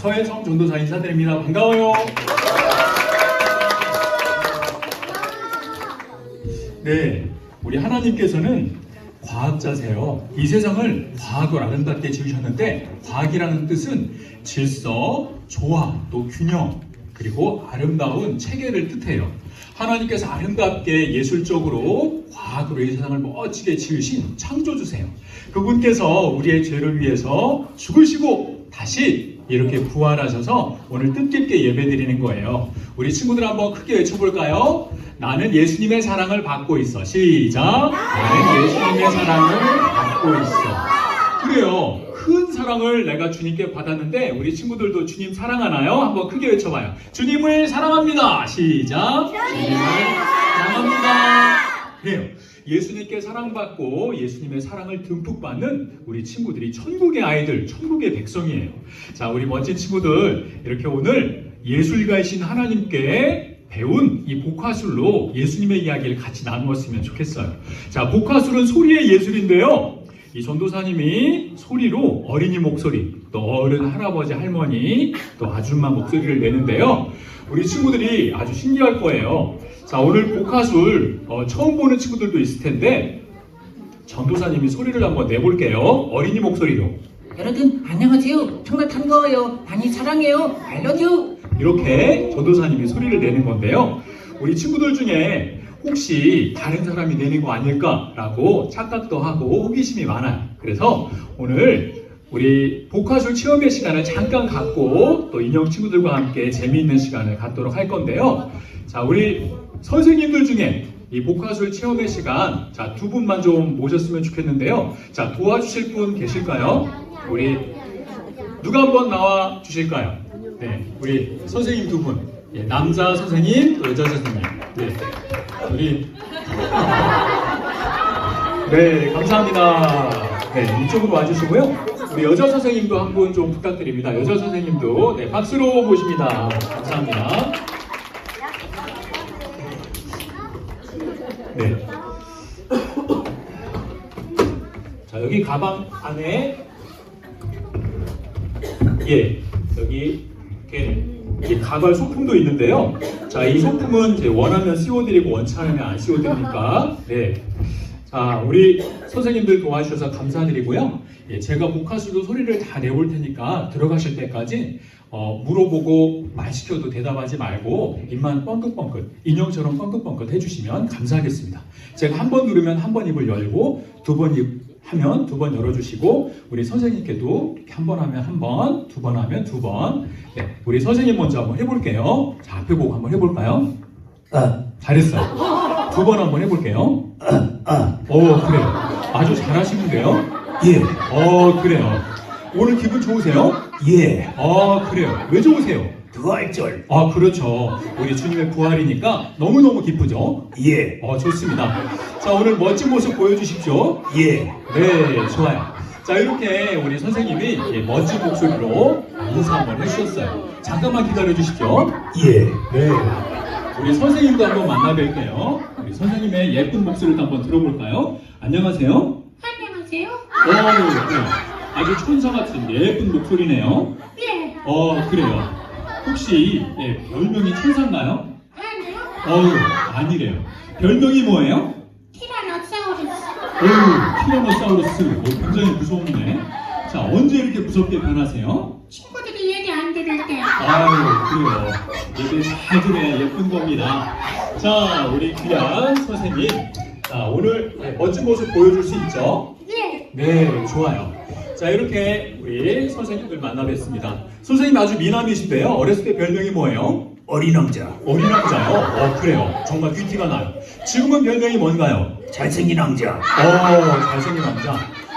서혜성 전도사 인사드립니다. 반가워요. 네, 우리 하나님께서는 과학자세요. 이 세상을 과학을 아름답게 지으셨는데 과학이라는 뜻은 질서, 조화, 또 균형, 그리고 아름다운 체계를 뜻해요. 하나님께서 아름답게 예술적으로 과학으로 이 세상을 멋지게 지으신 창조주세요. 그분께서 우리의 죄를 위해서 죽으시고 다시 이렇게 부활하셔서 오늘 뜻깊게 예배드리는 거예요. 우리 친구들 한번 크게 외쳐볼까요? 나는 예수님의 사랑을 받고 있어. 시작. 나는 예수님의 사랑을 받고 있어. 그래요. 큰 사랑을 내가 주님께 받았는데 우리 친구들도 주님 사랑하나요? 한번 크게 외쳐봐요. 주님을 사랑합니다. 시작. 주님을 사랑합니다. 그래요. 예수님께 사랑받고 예수님의 사랑을 듬뿍 받는 우리 친구들이 천국의 아이들, 천국의 백성이에요. 자, 우리 멋진 친구들 이렇게 오늘 예술가이신 하나님께 배운 이 복화술로 예수님의 이야기를 같이 나누었으면 좋겠어요. 자, 복화술은 소리의 예술인데요. 이 전도사님이 소리로 어린이 목소리, 또 어른 할아버지 할머니, 또 아줌마 목소리를 내는데요. 우리 친구들이 아주 신기할 거예요. 자, 오늘 복화술 어, 처음 보는 친구들도 있을 텐데 전도사님이 소리를 한번 내볼게요. 어린이 목소리로. 여러분 안녕하세요. 정말 반가워요. 많이 사랑해요. I love you. 이렇게 전도사님이 소리를 내는 건데요. 우리 친구들 중에 혹시 다른 사람이 내는 거 아닐까라고 착각도 하고 호기심이 많아요. 그래서 오늘 우리 복화술 체험의 시간을 잠깐 갖고 또 인형 친구들과 함께 재미있는 시간을 갖도록 할 건데요. 자, 우리 선생님들 중에 이 복화술 체험의 시간 자, 두 분만 좀 모셨으면 좋겠는데요. 자, 도와주실 분 계실까요? 우리 누가 한번 나와 주실까요? 네, 우리 선생님 두 분. 예, 남자 선생님, 또 여자 선생님. 네, 우리. 네, 감사합니다. 네, 이쪽으로 와주시고요. 우리 여자 선생님도 한 분 좀 부탁드립니다. 여자 선생님도 네, 박수로 모십니다. 감사합니다. 네. 자, 여기 가방 안에 예, 여기 이렇게 이 가발 소품도 있는데요. 자, 이 소품은 원하면 씌워드리고 원치 않으면 안 씌워드리니까. 네. 자, 우리 선생님들 도와주셔서 감사드리고요. 예, 제가 복화술도 소리를 다 내볼 테니까 들어가실 때까지 어, 물어보고 말 시켜도 대답하지 말고 입만 뻥긋뻥긋 인형처럼 뻥긋뻥긋 해주시면 감사하겠습니다. 제가 한 번 누르면 한 번 입을 열고 두 번 입 하면 두 번 열어주시고 우리 선생님께도 이렇게 한번 하면 한 번, 두 번 하면 두 번. 네, 우리 선생님 먼저 한번 해볼게요. 자 앞에 보고 한번 해볼까요? 아, 잘했어요. 두 번 한번 해볼게요. 아, 오 그래요. 아주 잘하시는데요. 예, 어 그래요. 오늘 기분 좋으세요? 예, 아 그래요. 왜 좋으세요? 부활절, 아 그렇죠. 우리 주님의 부활이니까 너무 너무 기쁘죠. 예, 어 좋습니다. 자 오늘 멋진 모습 보여주십시오. 예, 네, 좋아요. 자, 이렇게 우리 선생님이 예, 멋진 목소리로 인사 한번 해주셨어요. 잠깐만 기다려 주십시오. 예, 네. 우리 선생님도 한번 만나 뵐게요. 우리 선생님의 예쁜 목소리도 한번 들어볼까요? 안녕하세요. 안녕하세요. 어, 그래요. 아주 천사 같은 예쁜 목소리네요. 예, 어, 그래요. 혹시 예, 별명이 천사인가요? 아니요. 어우, 아니래요. 별명이 뭐예요? 티라노사우루스. 어우, 티라노사우루스. 어, 굉장히 무섭네. 자, 언제 이렇게 무섭게 변하세요? 친구들이 얘기 안 들을 때. 아유, 그래요. 얘기 잘 들어야 예쁜 겁니다. 자, 우리 귀한 선생님. 자, 오늘 네, 멋진 모습 보여줄 수 있죠? 예, 네, 좋아요. 자, 이렇게 우리 선생님들 만나 뵙습니다. 선생님 아주 미남이신데요. 어렸을 때 별명이 뭐예요? 어린 왕자, 어린 왕자요? 어, 그래요. 정말 귀티가 나요. 지금은 별명이 뭔가요? 잘생긴 왕자, 어, 잘생긴 왕자.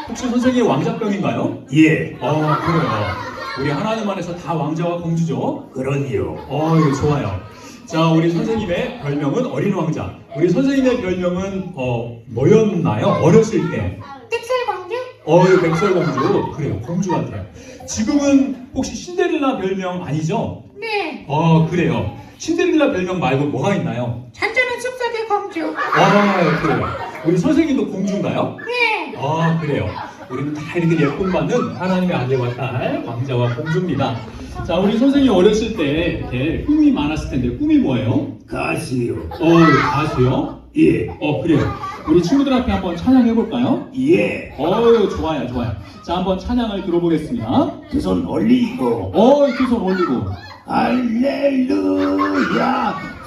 혹시 선생님 왕자병인가요? 예, 어, 그래요. 우리 하나님 안에서 다 왕자와 공주죠? 그런요, 어, 예, 좋아요. 자, 우리 선생님의 별명은 어린 왕자. 우리 선생님의 별명은 어 뭐였나요? 어렸을 때. 뜰살공주? 어, 예, 백설공주. 그래요, 공주 같아요. 지금은 혹시 신데렐라 별명 아니죠? 네, 어, 그래요. 신데렐라 별명 말고 뭐가 있나요? 잔잔한 숲속의 공주. 아, 그래요. 우리 선생님도 공주인가요? 네, 아, 그래요. 우리는 다 이렇게 예쁨 받는 하나님의 아들과 딸, 왕자와 공주입니다. 자, 우리 선생님 어렸을 때 이렇게 꿈이 많았을 텐데 꿈이 뭐예요? 가수요. 어, 가수요? 예. 어, 그래요. 우리 친구들 앞에 한번 찬양해 볼까요? 예. 어유 좋아요, 좋아요. 자, 한번 찬양을 들어보겠습니다. 두 손 올리고. 어, 두 손 올리고. 할렐루야.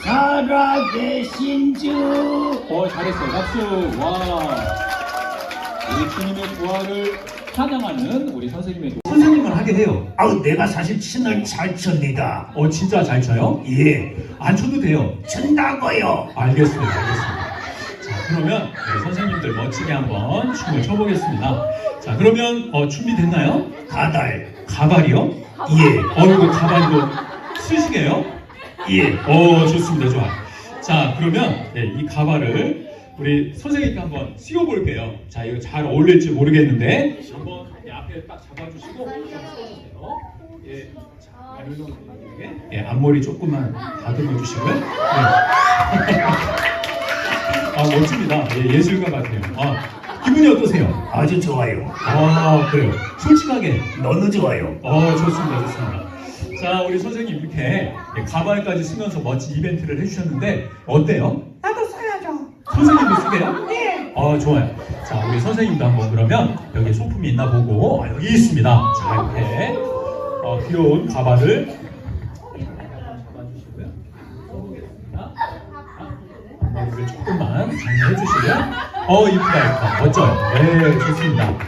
살아계신 주. 어, 잘했어요. 박수. 와. 우리 주님의 부활을 찬양하는 우리 선생님의 노- 선생님은 하게 해요. 아우, 내가 사실 춤을 잘 춥니다. 어, 진짜 잘 쳐요? 예. 안 쳐도 돼요. 춘다고요. 알겠습니다. 알겠습니다. 자, 그러면 우리 선생님들 멋지게 한번 춤을 춰보겠습니다. 자, 그러면 어, 준비됐나요? 가달. 가발이요? 예. 어이구, 가발도 쓰시게요? 예. 어, 좋습니다. 좋아. 자, 그러면 네, 이 가발을 우리 선생님께 한번 씌워볼게요. 자, 이거 잘 어울릴지 모르겠는데 한번 네, 앞에 딱 잡아주시고 좀 서주세요. 예, 자, 이런 선생님에게 예, 앞머리 조금만 다듬어 주시고요. 네. 아, 멋집니다. 예, 예술가 같아요. 아, 기분이 어떠세요? 아주 좋아요. 아, 그래요. 솔직하게. 너무 좋아요. 어, 좋습니다. 좋습니다. 자, 우리 선생님 이렇게 가발까지 쓰면서 멋진 이벤트를 해주셨는데 어때요? 쓰게요? 네. 어, 좋아요. 자, 우리 선생님도 한번 그러면 여기 소품이 있나 보고 아, 여기 있습니다. 자, 이렇게 어, 귀여운 가발을 잡아주시고요. 앞머리를 조금만 정리해 주시고요. 어, 이쁘다, 이쁘다. 멋져요. 네, 좋습니다.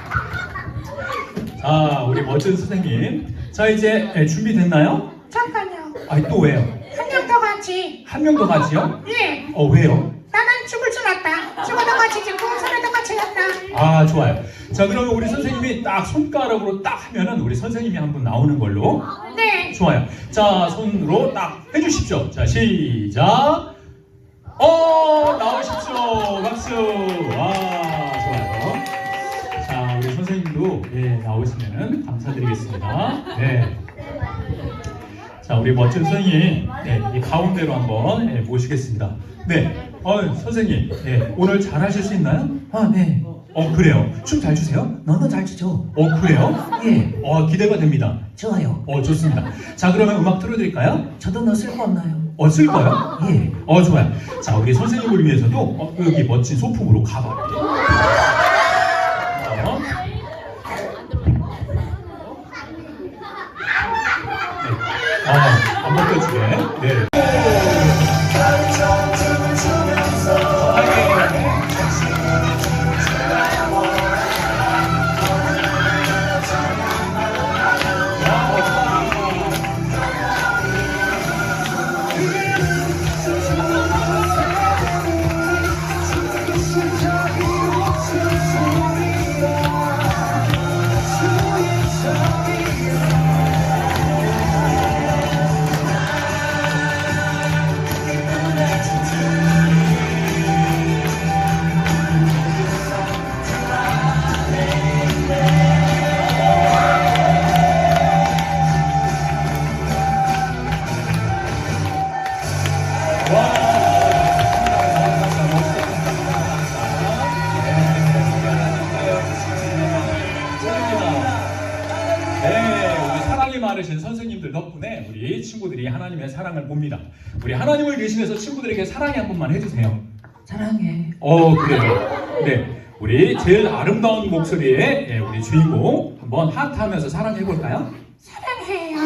자, 우리 멋진 선생님. 자, 이제 예, 준비됐나요? 잠깐요. 아니, 또 왜요? 한 명 더 같이. 한 명 더 같이요? 예. 어, 왜요? 나는 죽을 줄 알았다. 죽어도 같이 죽고 살아도 같이 갔다. 아 좋아요. 자 그러면 우리 선생님이 딱 손가락으로 딱 하면은 우리 선생님이 한 분 나오는 걸로 네. 좋아요. 자 손으로 딱 해주십시오. 자 시작. 어 나오십시오. 박수. 와 좋아요. 자 우리 선생님도 예 나오시면은 감사드리겠습니다. 네. 자 우리 멋진 선생님 네, 이 가운데로 한번 예, 모시겠습니다. 네, 어 선생님 예, 오늘 잘 하실 수 있나요? 아, 네. 어 그래요. 춤 잘 추세요? 너무 잘 추죠? 어 그래요? 예. 어 기대가 됩니다. 좋아요. 어 좋습니다. 자 그러면 음악 틀어드릴까요? 저도 너쓸거 없나요? 어쓸 거요? 예. 어 좋아요. 자 우리 선생님을 위해서도 어, 여기 멋진 소품으로 가발을. 어. 네. 아, 안 벗겨지게. 네. 네, 하나님의 사랑을 봅니다. 우리 하나님을 대신해서 친구들에게 사랑해 한 번만 해주세요. 사랑해. 어, 그래요. 네, 우리 제일 아름다운 목소리의 예, 우리 주인공 한번 하트하면서 사랑해 볼까요? 사랑해요.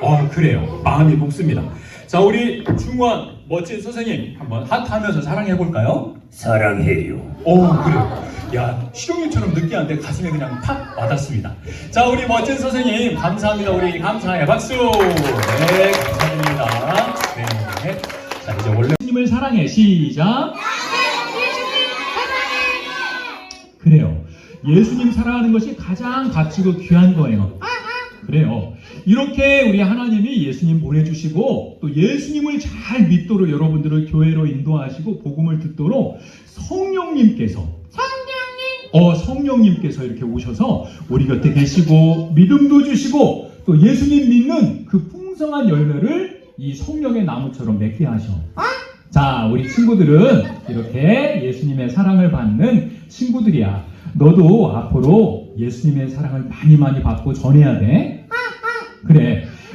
어, 그래요. 마음이 녹습니다. 자, 우리 중원 멋진 선생님 한번 하트하면서 사랑해 볼까요? 사랑해요. 오 그래요. 야 실용유처럼 느끼한데 가슴에 그냥 팍 와닿습니다. 자 우리 멋진 선생님 감사합니다. 우리 감사해 박수. 네 감사드립니다. 네. 자 이제 원래 예수님을 사랑해 시작. 그래요. 예수님 사랑하는 것이 가장 값지고 귀한 거예요. 그래요. 이렇게 우리 하나님이 예수님 보내주시고 또 예수님을 잘 믿도록 여러분들을 교회로 인도하시고 복음을 듣도록 성령님께서 성령님. 어 성령님께서 이렇게 오셔서 우리 곁에 계시고 믿음도 주시고 또 예수님 믿는 그 풍성한 열매를 이 성령의 나무처럼 맺게 하셔. 자, 우리 친구들은 이렇게 예수님의 사랑을 받는 친구들이야. 너도 앞으로 예수님의 사랑을 많이 많이 받고 전해야 돼.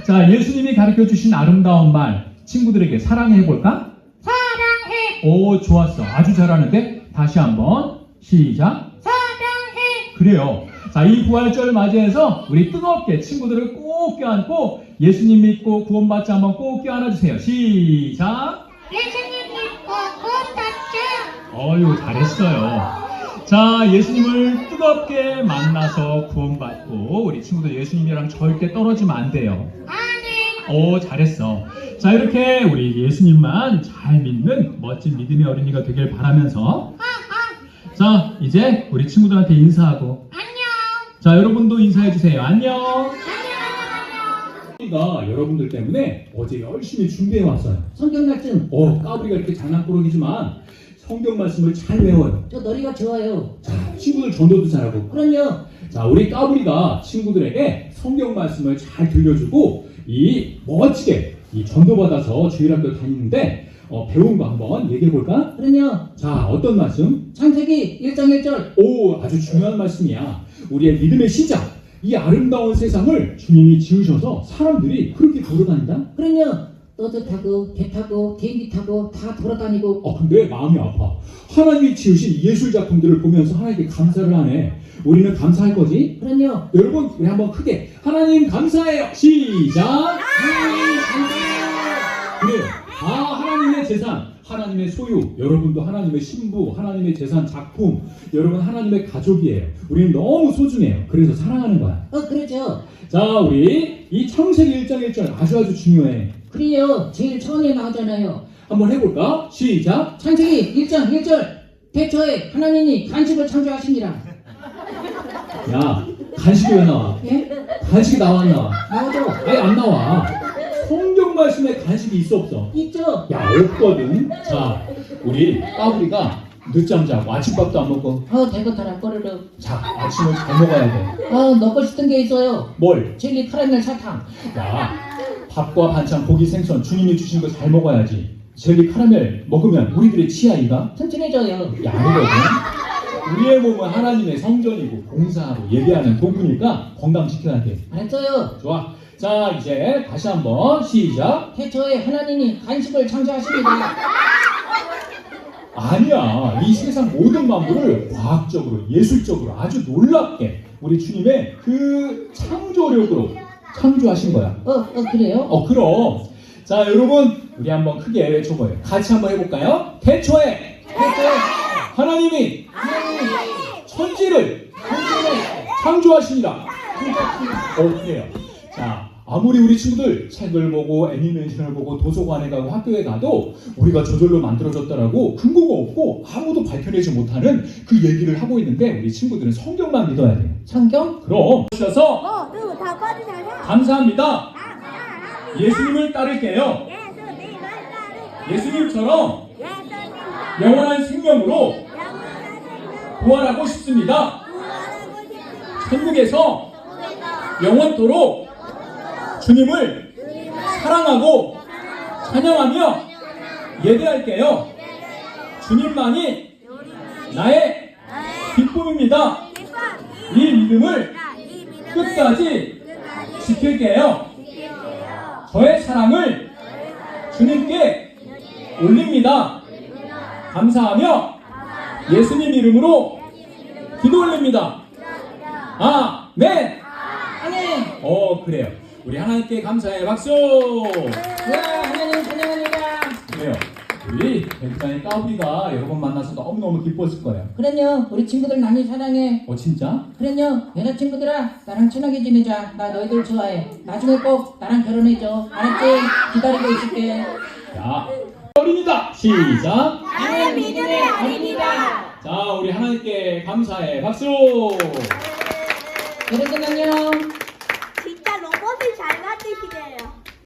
자, 예수님이 가르쳐 주신 아름다운 말 친구들에게 사랑해 볼까? 사랑해 오, 좋았어. 아주 잘하는데 다시 한번 시작. 사랑해 그래요. 자, 이 부활절 맞이해서 우리 뜨겁게 친구들을 꼭 껴안고 예수님 믿고 구원받지 한번 꼭 껴안아 주세요. 시작. 예수님 믿고 구원받자 어유 잘했어요. 자, 예수님을 뜨겁게 만나서 구원받고 우리 친구들 예수님이랑 절대 떨어지면 안 돼요. 아멘 오, 잘했어. 자, 이렇게 우리 예수님만 잘 믿는 멋진 믿음의 어린이가 되길 바라면서 자, 이제 우리 친구들한테 인사하고 안녕 자, 여러분도 인사해 주세요. 안녕. 안녕 우리가 여러분들 때문에 어제 열심히 준비해 왔어요. 성경 말씀 어, 까불이가 이렇게 장난꾸러기지만 성경 말씀을 잘 외워요. 저 놀이가 좋아요. 자, 친구들 전도도 잘하고. 그럼요. 자, 우리 까불이가 친구들에게 성경 말씀을 잘 들려주고 이 멋지게 이 전도받아서 주일학교 다니는데 어, 배운 거 한번 얘기해 볼까? 그럼요. 자, 어떤 말씀? 창세기 1장 1절 오, 아주 중요한 말씀이야. 우리의 믿음의 시작. 이 아름다운 세상을 주님이 지으셔서 사람들이 그렇게 걸어다닌다? 그럼요. 너도 타고 배 타고 비행기 타고 다 돌아다니고 어, 근데 마음이 아파. 하나님이 지으신 예술 작품들을 보면서 하나님께 감사를 하네. 우리는 감사할 거지? 그럼요. 여러분, 우리 한번 크게 하나님 감사해요. 시작. 그래요. 다 하나님의 재산, 하나님의 소유, 여러분도 하나님의 신부, 하나님의 재산, 작품, 여러분 하나님의 가족이에요. 우리는 너무 소중해요. 그래서 사랑하는 거야. 어 그러죠. 자, 우리 이 창세기 1장 1절 아주 아주 중요해. 그래요. 제일 처음에 나오잖아요. 한번 해볼까? 시작. 창세기 1장 1절 대초에 하나님이 간식을 창조하십니다. 야, 간식이 왜 나와? 예? 간식이 나와 안 나와? 나오죠. 아예 안 나와. 성경 말씀에 간식이 있어 없어? 있죠. 야, 없거든. 자, 우리 까불이가 늦잠 자고 아침밥도 안 먹고 어 대고타라 꼬르르. 자, 아침을 잘 먹어야 돼. 어 먹고 싶은 게 있어요. 뭘? 젤리 카라멜 사탕. 야, 밥과 반찬, 고기, 생선 주님이 주신 거 잘 먹어야지. 젤리 카라멜 먹으면 우리들의 치아이가 튼튼해져요. 야, 아니거든. 우리의 몸은 하나님의 성전이고 봉사하고 예배하는 도구니까 건강 지켜야 돼. 알았어요. 좋아. 자, 이제 다시 한번 시작. 태초에 하나님이 간식을 창조하십니다. 아니야. 이 세상 모든 만물을 과학적으로, 예술적으로 아주 놀랍게 우리 주님의 그 창조력으로 창조하신 거야. 어, 어 그래요? 어, 그럼. 자, 여러분, 우리 한번 크게 외쳐봐요. 같이 한번 해볼까요? 태초에 태초에 하나님이 하나님이 천지를 창조하시니라. 창조하십니다. 어, 그래요. 자, 아무리 우리 친구들 책을 보고 애니메이션을 보고 도서관에 가고 학교에 가도 우리가 저절로 만들어졌다라고 근거가 없고 아무도 밝혀내지 못하는 그 얘기를 하고 있는데 우리 친구들은 성경만 믿어야 돼요. 성경? 그럼 오셔서 모두 다 꺼주세요. 감사합니다. 감사합니다. 예수님을 따를게요. 예수님을 따르고 예수님처럼 영원한 생명으로 영원한 생명 부활하고 싶습니다. 싶습니다. 천국에서 영원토록 주님을 사랑하고 찬양하며 예배할게요. 주님만이 나의 기쁨입니다. 이 믿음을 끝까지 지킬게요. 저의 사랑을 주님께 올립니다. 감사하며 예수님 이름으로 기도 올립니다. 아멘. 아멘. 어 그래요. 우리 하나님께 감사의 박수. 와 하나님 찬양합니다. 그래요. 우리 백장의 까불이가 여러분 만나서 너무 너무 기뻤을 거예요. 그럼요. 우리 친구들 많이 사랑해. 어 진짜? 그럼요. 여자친구들아 나랑 친하게 지내자. 나 너희들 좋아해. 나중에 꼭 나랑 결혼해줘. 알았지? 기다리고 있을게. 자 어린이다. 시작. 나의 믿음의 어린이다. 자 우리 하나님께 감사의 박수. 여러분 안녕. 잘 만드시네요.